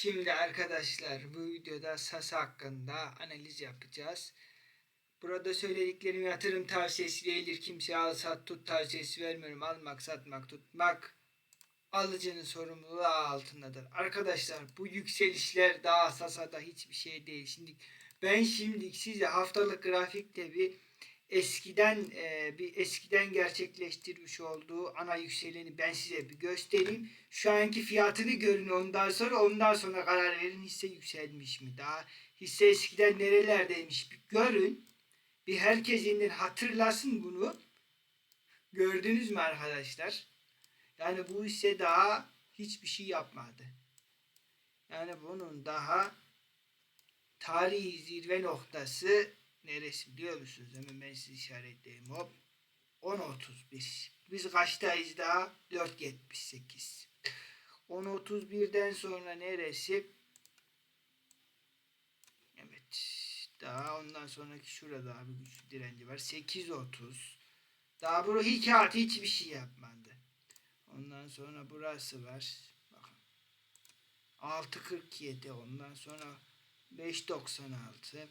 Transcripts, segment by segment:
Şimdi arkadaşlar bu videoda SAS hakkında analiz yapacağız. Burada söylediklerim yatırım tavsiyesi değildir. Kimseye al sat tut tavsiyesi vermiyorum. Almak, satmak, tutmak alıcının sorumluluğu altındadır. Arkadaşlar bu yükselişler daha SASA'da hiçbir şey değil. Şimdi ben şimdi size haftalık grafikte bir eskiden e, bir eskiden gerçekleştirmiş olduğu ana yükseleni ben size bir göstereyim. Şu anki fiyatını görün ondan sonra ondan sonra karar verin hisse yükselmiş mi? Daha hisse eskiden nerelerdeymiş bir görün. Bir herkes yeniden hatırlasın bunu. Gördünüz mü arkadaşlar? Yani bu hisse daha hiçbir şey yapmadı. Yani bunun daha tarihi zirve noktası neresi biliyor musunuz? Hemen ben size işaretleyeyim. Hop. 10.31. Biz kaçtayız daha? 4.78. 10.31'den sonra neresi? Evet. Daha ondan sonraki şurada abi güçlü direnci var. 8.30. Daha bu hikayet hiçbir şey yapmadı. Ondan sonra burası var. Bakın. 6.47 ondan sonra 5.96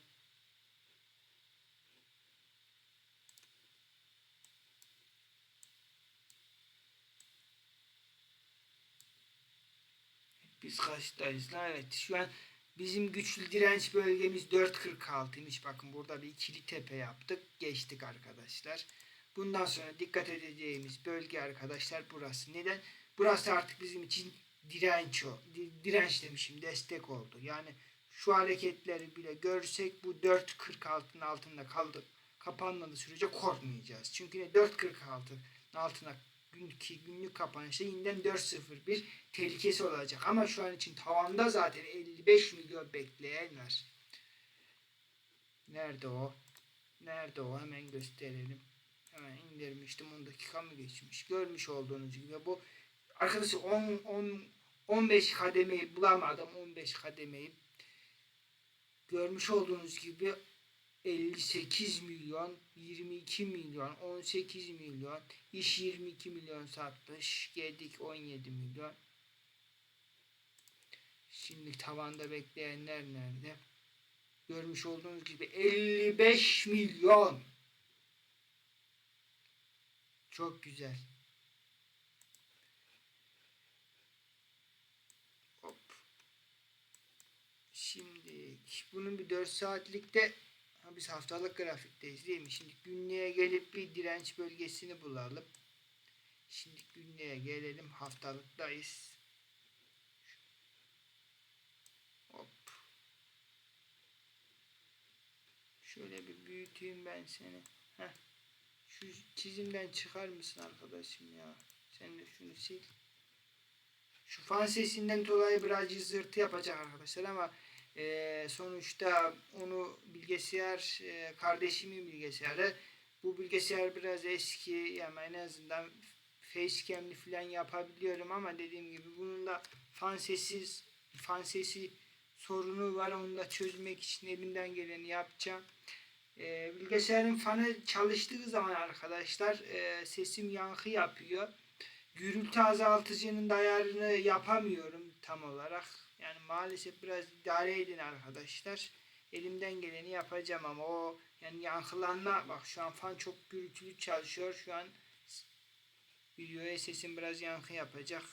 Biz kaçtayız lan? Evet şu an bizim güçlü direnç bölgemiz 4.46'ymış. Bakın burada bir ikili tepe yaptık. Geçtik arkadaşlar. Bundan sonra dikkat edeceğimiz bölge arkadaşlar burası. Neden? Burası artık bizim için direnç o. Di- Direnç demişim destek oldu. Yani şu hareketleri bile görsek bu 4.46'nın altında kaldı. Kapanmadığı sürece korkmayacağız. Çünkü ne 4.46'nın altına günlük, günlük kapanışta yeniden 4.01 tehlikesi olacak. Ama şu an için tavanda zaten 55 milyon bekleyen var. Nerede o? Nerede o? Hemen gösterelim. Hemen indirmiştim. 10 dakika mı geçmiş? Görmüş olduğunuz gibi bu arkadaşlar 10 10 15 kademeyi bulamadım. 15 kademeyi görmüş olduğunuz gibi 58 milyon, 22 milyon, 18 milyon, iş 22 milyon satmış, gedik 17 milyon. Şimdi tavanda bekleyenler nerede? Görmüş olduğunuz gibi 55 milyon. Çok güzel. Hop. Şimdi bunun bir 4 saatlikte biz haftalık grafikteyiz değil mi? Şimdi günlüğe gelip bir direnç bölgesini bulalım. Şimdi günlüğe gelelim. Haftalıktayız. Hop. Şöyle bir büyüteyim ben seni. Heh. Şu çizimden çıkar mısın arkadaşım ya? Sen de şunu sil. Şu fan sesinden dolayı biraz cızırtı yapacak arkadaşlar ama e, sonuçta onu bilgisayar e, kardeşimin bilgisayarı. Bu bilgisayar biraz eski ama en azından facecam'li falan yapabiliyorum ama dediğim gibi bunun da fan sessiz fan sesi sorunu var onu da çözmek için elimden geleni yapacağım. E, bilgisayarın fanı çalıştığı zaman arkadaşlar e, sesim yankı yapıyor. Gürültü azaltıcının da ayarını yapamıyorum tam olarak. Yani maalesef biraz idare edin arkadaşlar. Elimden geleni yapacağım ama o yani yankılanma bak şu an fan çok gürültülü çalışıyor. Şu an videoya sesim biraz yankı yapacak.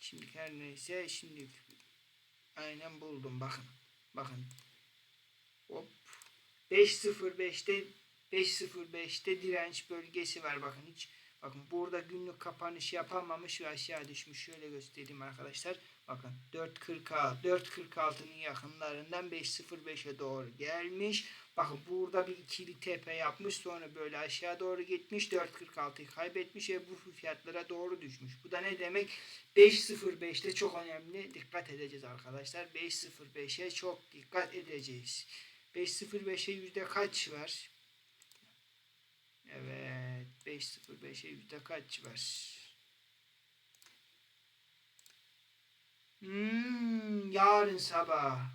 Şimdi her neyse şimdi aynen buldum bakın. Bakın. Hop 5.05'te 5.05'te direnç bölgesi var bakın hiç bakın burada günlük kapanış yapamamış ve aşağı düşmüş. Şöyle göstereyim arkadaşlar. Bakın 4.46 4.46'nın yakınlarından 5.05'e doğru gelmiş. Bakın burada bir ikili tepe yapmış sonra böyle aşağı doğru gitmiş. 4.46'yı kaybetmiş ve bu fiyatlara doğru düşmüş. Bu da ne demek? 5.05'te çok önemli. Dikkat edeceğiz arkadaşlar. 5.05'e çok dikkat edeceğiz. 5.05'e yüzde kaç var? Evet. 5.05'e yüzde kaç var? Hmm, yarın sabah.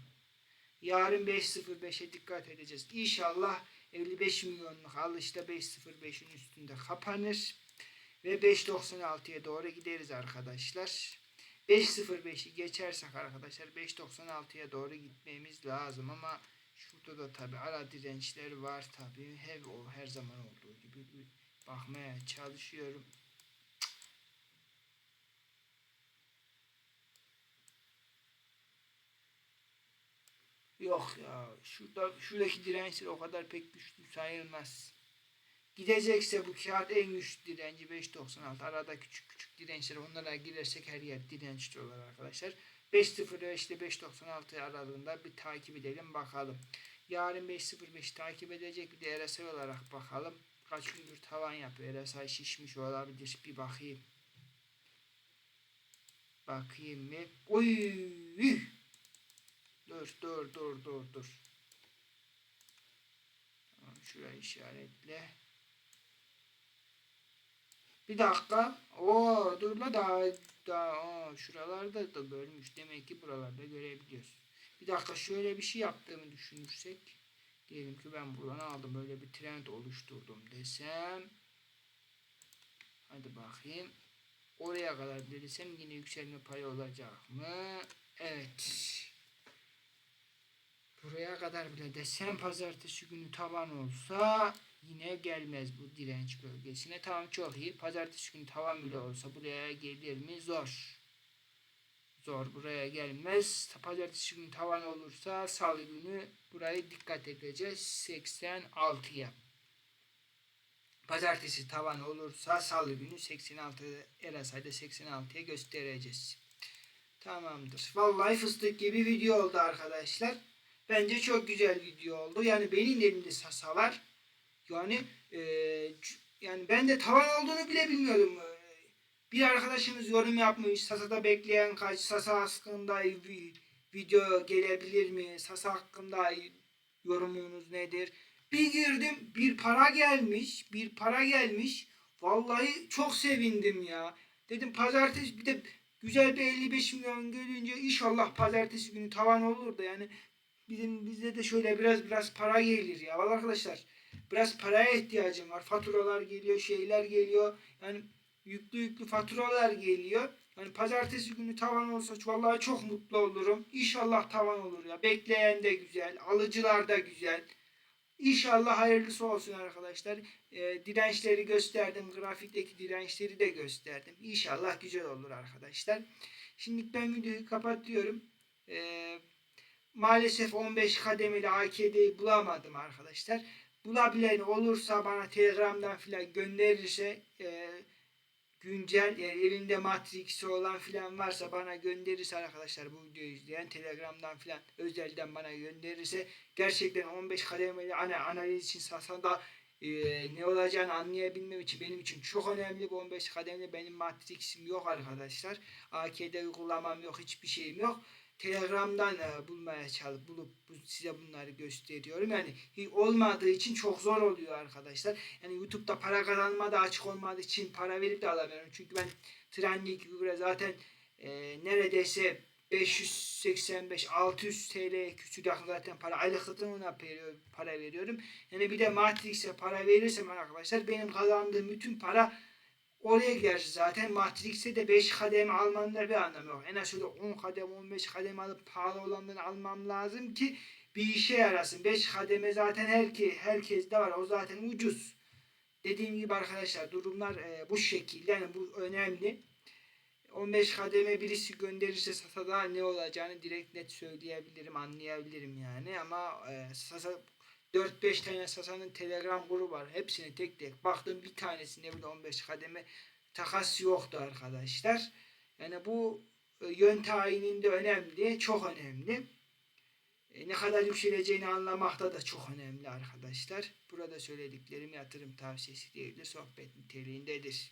Yarın 5.05'e dikkat edeceğiz. İnşallah 55 milyonluk alışta 5.05'in üstünde kapanır. Ve 5.96'ya doğru gideriz arkadaşlar. 5.05'i geçersek arkadaşlar 5.96'ya doğru gitmemiz lazım ama şurada da tabi ara dirençler var tabi her her zaman olduğu gibi bakmaya çalışıyorum. Yok ya şurada şuradaki dirençler o kadar pek güçlü sayılmaz. Gidecekse bu kağıt en güçlü direnci 5.96. Arada küçük küçük dirençler onlara girersek her yer dirençli olur arkadaşlar. 5.05 ile 5.96 aralığında bir takip edelim bakalım. Yarın 5.05 takip edecek bir de olarak bakalım. Kaç gündür tavan yapıyor. RSI şişmiş olabilir. Bir bakayım. Bakayım mı? Oy! Dur dur dur dur dur. Tamam şurayı işaretle. Bir dakika. Oo dur la daha daha şuralarda da bölmüş. Demek ki buralarda görebiliyoruz. Bir dakika şöyle bir şey yaptığımı düşünürsek. Diyelim ki ben buradan aldım. Böyle bir trend oluşturdum desem. Hadi bakayım. Oraya kadar desem yine yükselme payı olacak mı? Evet. Buraya kadar bile desem pazartesi günü tavan olsa yine gelmez bu direnç bölgesine. Tamam çok iyi. Pazartesi günü tavan bile olsa buraya gelir mi? Zor. Zor buraya gelmez. Pazartesi günü tavan olursa salı günü burayı dikkat edeceğiz. 86'ya. Pazartesi tavan olursa salı günü 86 Erasay'da 86'ya göstereceğiz. Tamamdır. Vallahi fıstık gibi video oldu arkadaşlar. Bence çok güzel video oldu. Yani benim elimde sasa var. Yani e, yani ben de tavan olduğunu bile bilmiyordum. Bir arkadaşımız yorum yapmış. Sasa'da bekleyen kaç? Sasa hakkında video gelebilir mi? Sasa hakkında yorumunuz nedir? Bir girdim bir para gelmiş. Bir para gelmiş. Vallahi çok sevindim ya. Dedim pazartesi bir de güzel bir 55 milyon görünce inşallah pazartesi günü tavan olur da yani bizim bizde de şöyle biraz biraz para gelir ya. Vallahi arkadaşlar biraz paraya ihtiyacım var. Faturalar geliyor, şeyler geliyor. Yani yüklü yüklü faturalar geliyor. Yani pazartesi günü tavan olsa vallahi çok mutlu olurum. İnşallah tavan olur ya. Bekleyen de güzel, alıcılar da güzel. İnşallah hayırlısı olsun arkadaşlar. E, dirençleri gösterdim. Grafikteki dirençleri de gösterdim. İnşallah güzel olur arkadaşlar. Şimdi ben videoyu kapatıyorum. E, maalesef 15 kademeli AKD'yi bulamadım arkadaşlar. Bulabilen olursa bana Telegram'dan filan gönderirse e, güncel yani elinde Matrix'i olan filan varsa bana gönderirse arkadaşlar bu videoyu izleyen Telegram'dan filan özelden bana gönderirse gerçekten 15 kademeli ana analiz için Sasa'da e, ne olacağını anlayabilmem için benim için çok önemli bu 15 kademeli benim Matrix'im yok arkadaşlar. AKD uygulamam yok hiçbir şeyim yok. Telegram'dan e, bulmaya çalışıp bulup bu, size bunları gösteriyorum. Yani olmadığı için çok zor oluyor arkadaşlar. Yani YouTube'da para kazanma da açık olmadığı için para verip de alamıyorum. Çünkü ben Trendyol gibi zaten e, neredeyse 585-600 TL küçük zaten para aylık ona para veriyorum. Yani bir de Matrix'e para verirsem arkadaşlar benim kazandığım bütün para Oraya giderse zaten Matrix'e de 5 kademe almanın da bir anlamı yok. En az şöyle 10 kademe 15 kademe alıp pahalı olanları almam lazım ki bir işe yarasın. 5 kademe zaten herke, herkes de var. O zaten ucuz. Dediğim gibi arkadaşlar durumlar e, bu şekilde. Yani bu önemli. 15 kademe birisi gönderirse Sasa'da ne olacağını direkt net söyleyebilirim, anlayabilirim yani. Ama e, Sasa 4-5 tane Sasa'nın Telegram grubu var. Hepsini tek tek baktım bir tanesinde bile 15 kademe takas yoktu arkadaşlar. Yani bu e, yön tayininde önemli, çok önemli. E, ne kadar yükseleceğini anlamakta da çok önemli arkadaşlar. Burada söylediklerim yatırım tavsiyesi değildir, sohbet niteliğindedir.